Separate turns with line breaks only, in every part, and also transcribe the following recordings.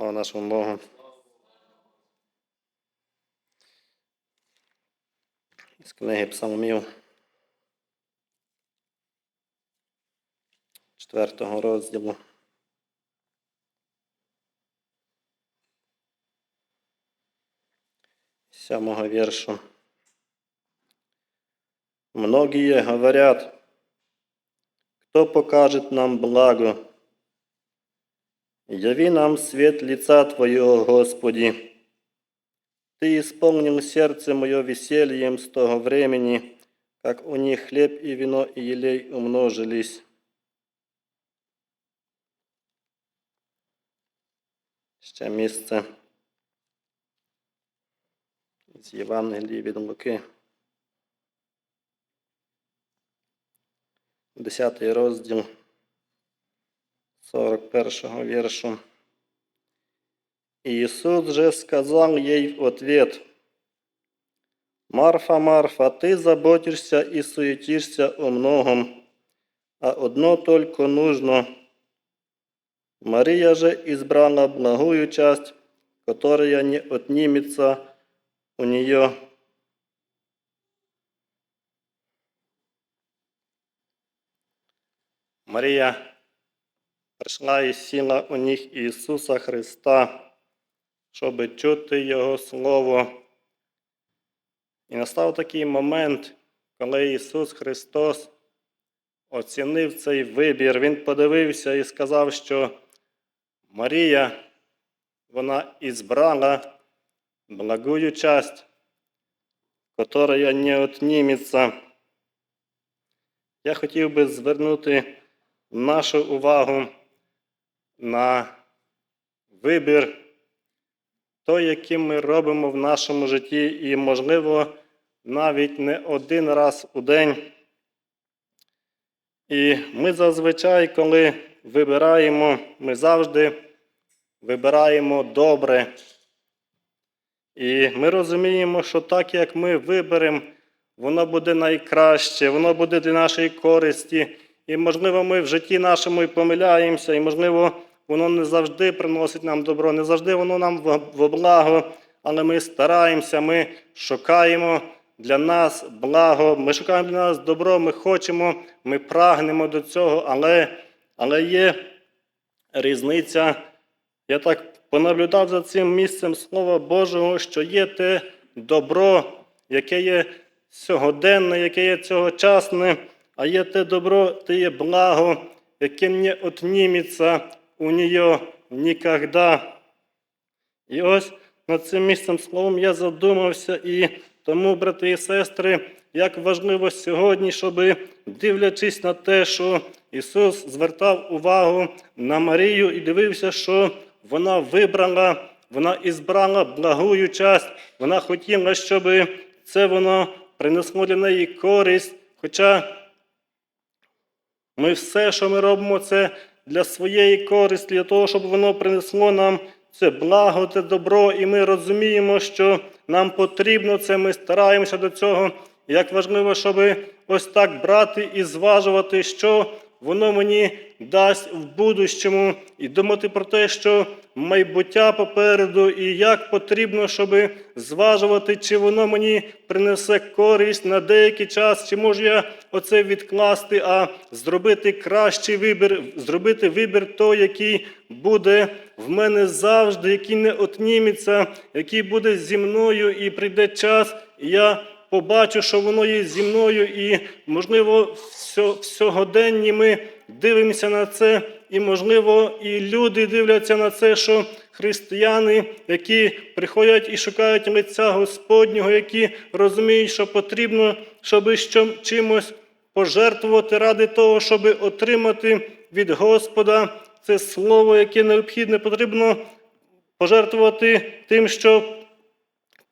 Слава нашому Богу. З книги Псалмів. Четвертого розділу. Сьомого віршу. Многие говорят, кто покажет нам благо? Яви нам свет лица Твоего, Господи. Ты исполнил сердце мое весельем с того времени, как у них хлеб и вино и елей умножились. Ще місце з Євангелії від Луки. Десятий розділ 41 віршу. Иисус же сказал ей в ответ, «Марфа, Марфа, ты заботишься и суетишься о многом, а одно только нужно. Мария же избрала благую часть, которая не отнимется у нее». Марія прийшла і сіла у ніг Ісуса Христа, щоб чути Його Слово. І настав такий момент, коли Ісус Христос оцінив цей вибір. Він подивився і сказав, що Марія, вона ізбрала благую часть, которая не отніметься. Я хотів би звернути нашу увагу на вибір, той, який ми робимо в нашому житті, і, можливо, навіть не один раз у день. І ми зазвичай, коли вибираємо, ми завжди вибираємо добре. І ми розуміємо, що так як ми виберемо, воно буде найкраще, воно буде для нашої користі. І, можливо, ми в житті нашому і помиляємося, і, можливо, воно не завжди приносить нам добро, не завжди воно нам в благо, але ми стараємося, ми шукаємо для нас благо, ми шукаємо для нас добро, ми хочемо, ми прагнемо до цього, але, але є різниця. Я так понаблюдав за цим місцем Слова Божого, що є те добро, яке є сьогоденне, яке є цьогочасне, а є те добро, те є благо, яке не отніметься у нее ніколи. І ось над цим місцем словом я задумався, і тому, брати і сестри, як важливо сьогодні, щоб, дивлячись на те, що Ісус звертав увагу на Марію і дивився, що вона вибрала, вона ізбрала благую часть, вона хотіла, щоб це воно принесло для неї користь. Хоча ми все, що ми робимо, це для своєї користі, для того, щоб воно принесло нам це благо, це добро, і ми розуміємо, що нам потрібно це, ми стараємося до цього. Як важливо, щоб ось так брати і зважувати, що воно мені дасть в будущому, і думати про те, що майбуття попереду, і як потрібно, щоб зважувати, чи воно мені принесе користь на деякий час, чи можу я оце відкласти, а зробити кращий вибір, зробити вибір той, який буде в мене завжди, який не отніметься, який буде зі мною, і прийде час, і я побачу, що воно є зі мною, і, можливо, в сьогоденні ми дивимося на це, і, можливо, і люди дивляться на це, що християни, які приходять і шукають лиця Господнього, які розуміють, що потрібно, щоб чимось пожертвувати ради того, щоб отримати від Господа це слово, яке необхідне, потрібно пожертвувати тим, щоб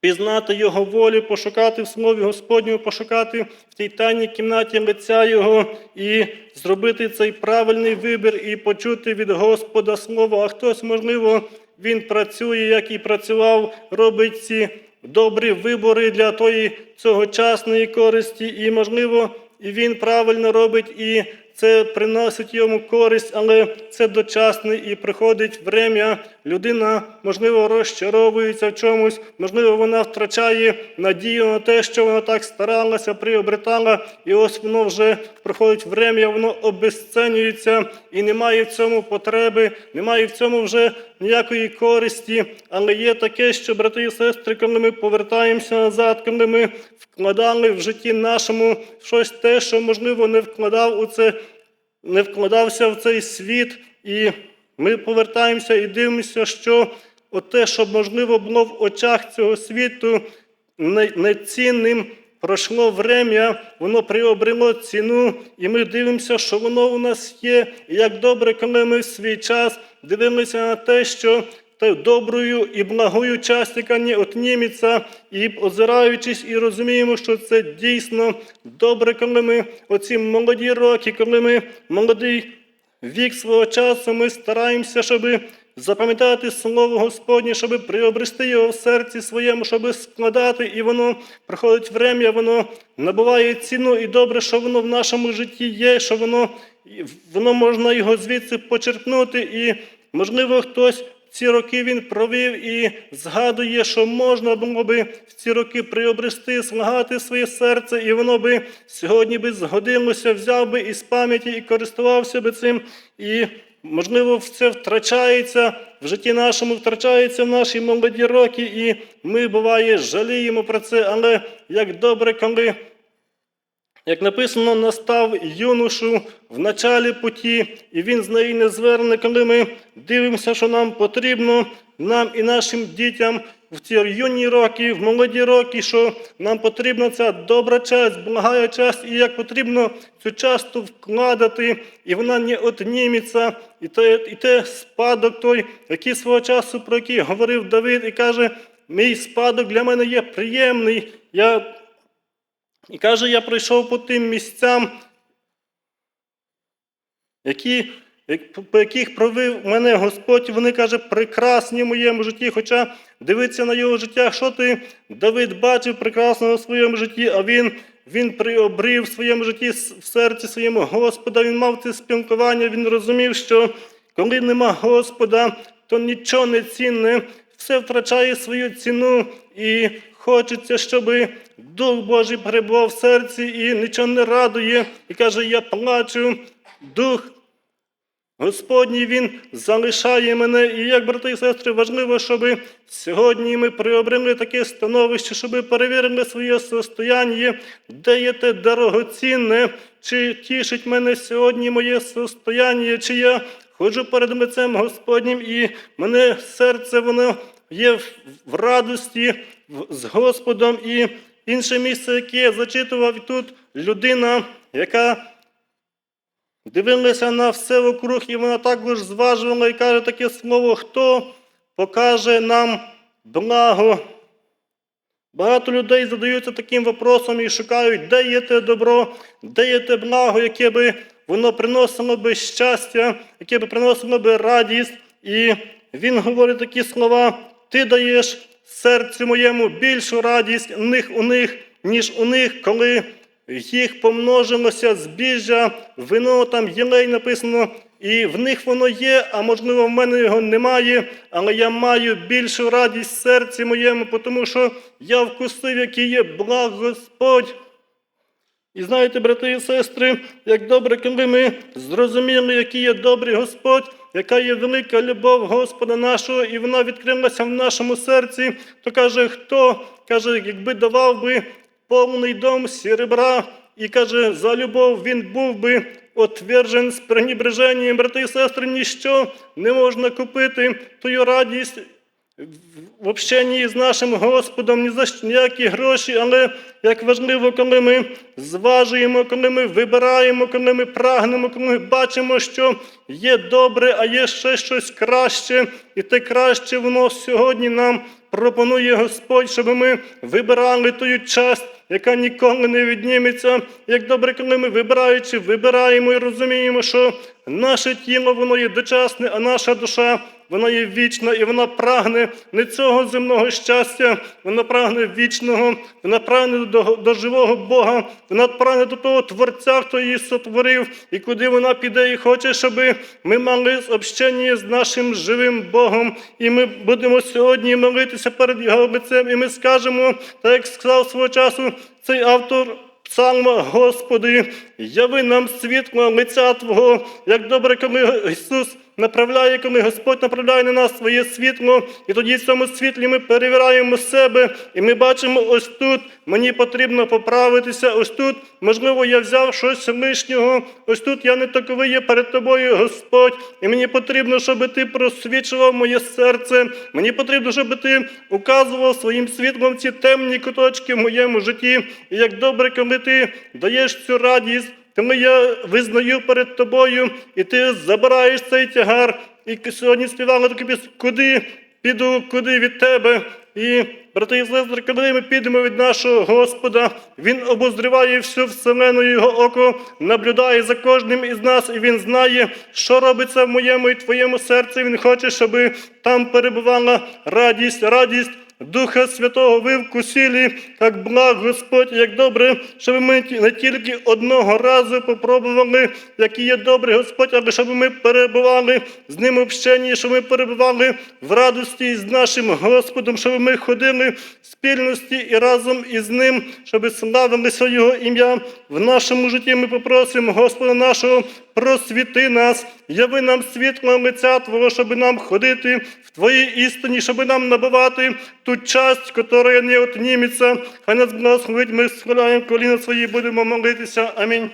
пізнати Його волю, пошукати в Слові Господньому, пошукати в тій тайній кімнаті митця Його і зробити цей правильний вибір і почути від Господа Слово. А хтось, можливо, він працює, як і працював, робить ці добрі вибори для тої цьогочасної користі, і, можливо, і він правильно робить і це приносить йому користь, але це дочасне і приходить время. Людина, можливо, розчаровується в чомусь, можливо, вона втрачає надію на те, що вона так старалася, приобретала, і ось воно вже проходить время, воно обесценюється і немає в цьому потреби, немає в цьому вже ніякої користі. Але є таке, що, брати і сестри, коли ми повертаємося назад, коли ми вкладали в житті нашому щось те, що, можливо, не вкладав у це, не вкладався в цей світ, і ми повертаємося і дивимося, що те, що можливо було в очах цього світу, нецінним. Пройшло время, воно приобрело ціну, і ми дивимося, що воно у нас є. І як добре, коли ми в свій час дивимося на те, що та доброю і благою часть, яка не отніметься, і озираючись, і розуміємо, що це дійсно добре, коли ми оці молоді роки, коли ми молодий вік свого часу, ми стараємося, щоб запам'ятати Слово Господнє, щоб приобрести його в серці своєму, щоб складати, і воно приходить врем'я, воно набуває ціну, і добре, що воно в нашому житті є, що воно, воно можна його звідси почерпнути, і, можливо, хтось. Ці роки він провів і згадує, що можна було би в ці роки приобрести, злагати своє серце, і воно би сьогодні би згодилося, взяв би із пам'яті і користувався би цим. І, можливо, це втрачається в житті нашому, втрачається в наші молоді роки, і ми, буває, жаліємо про це, але як добре, коли як написано, настав юношу в началі путі, і він з неї не зверне, коли ми дивимося, що нам потрібно, нам і нашим дітям в ці юні роки, в молоді роки, що нам потрібна ця добра часть, благая часть, і як потрібно цю часту вкладати, і вона не отніметься. І те, і те спадок той, який свого часу, про який говорив Давид, і каже, мій спадок для мене є приємний. Я і каже, я прийшов по тим місцям, які, по яких провів мене Господь, вони каже, прекрасні в моєму житті. Хоча дивиться на його життя, що ти Давид бачив прекрасного в своєму житті, а він, він приобрів в своєму житті в серці своєму Господа. Він мав це спілкування, він розумів, що коли нема Господа, то нічого не цінне, все втрачає свою ціну і хочеться, щоб Дух Божий перебував в серці і нічого не радує. І каже, я плачу, Дух Господній Він залишає мене. І як, брати і сестри, важливо, щоб сьогодні ми приобрели таке становище, щоб перевірили своє состояння, де є те дорогоцінне, чи тішить мене сьогодні моє состояння, чи я ходжу перед лицем Господнім, і мене серце воно є в, радості з Господом. І інше місце, яке я зачитував, тут людина, яка дивилася на все вокруг, і вона також зважувала і каже таке слово, хто покаже нам благо. Багато людей задаються таким вопросом і шукають, де є те добро, де є те благо, яке би воно приносило би щастя, яке би приносило би радість. І він говорить такі слова: ти даєш серцю моєму більшу радість у них у них, ніж у них, коли їх помножилося збіжжя, вино там єлей написано, і в них воно є, а можливо, в мене його немає, але я маю більшу радість в серці моєму, тому що я вкусив, який є благ Господь. І знаєте, брати і сестри, як добре, коли ми зрозуміли, який є добрий Господь, яка є велика любов Господа нашого, і вона відкрилася в нашому серці, то каже, хто? Каже, якби давав би повний дом серебра, і каже, за любов він був би отвержен з пренебреженням, брати і сестри, ніщо не можна купити тою радість в общенні з нашим Господом ні за ніякі гроші, але як важливо, коли ми зважуємо, коли ми вибираємо, коли ми прагнемо, коли ми бачимо, що є добре, а є ще щось краще, і те краще воно сьогодні нам пропонує Господь, щоб ми вибирали тою часть, яка ніколи не відніметься. Як добре, коли ми вибираючи, вибираємо і розуміємо, що наше тіло воно є дочасне, а наша душа вона є вічна і вона прагне не цього земного щастя, вона прагне вічного, вона прагне до, до живого Бога, вона прагне до того Творця, хто її сотворив, і куди вона піде і хоче, щоб ми мали общення з нашим живим Богом. І ми будемо сьогодні молитися перед його лицем, і ми скажемо, так як сказав свого часу цей автор. Псалма, Господи, яви нам світло лиця Твого, як добре, коли Ісус направляє, коли Господь направляє на нас своє світло, і тоді в цьому світлі ми перевіряємо себе, і ми бачимо ось тут, мені потрібно поправитися, ось тут, можливо, я взяв щось лишнього, ось тут я не таковий є перед тобою, Господь, і мені потрібно, щоб ти просвічував моє серце, мені потрібно, щоб ти указував своїм світлом ці темні куточки в моєму житті, і як добре, коли ти даєш цю радість. Тому я визнаю перед тобою, і ти забираєш цей тягар. І сьогодні співали таку пісню, куди піду, куди від тебе. І, брати і сестри, коли ми підемо від нашого Господа, Він обозріває всю вселену, його око наблюдає за кожним із нас, і він знає, що робиться в моєму і твоєму серці. Він хоче, щоб там перебувала радість, радість. Духа Святого ви вкусили, як благ Господь, як добре, щоб ми не тільки одного разу попробували, який є добрий Господь, але щоб ми перебували з ним общенні, щоб ми перебували в радості з нашим Господом, щоб ми ходили в спільності і разом із ним, щоб славилося Його ім'я в нашому житті. Ми попросимо Господа нашого, просвіти нас, яви нам світло лиця Твого, щоб нам ходити в Твоїй істині, щоб нам набувати ту часть, яка не отніметься. Хай нас благословить, ми схиляємо коліна свої, будемо молитися. Амінь.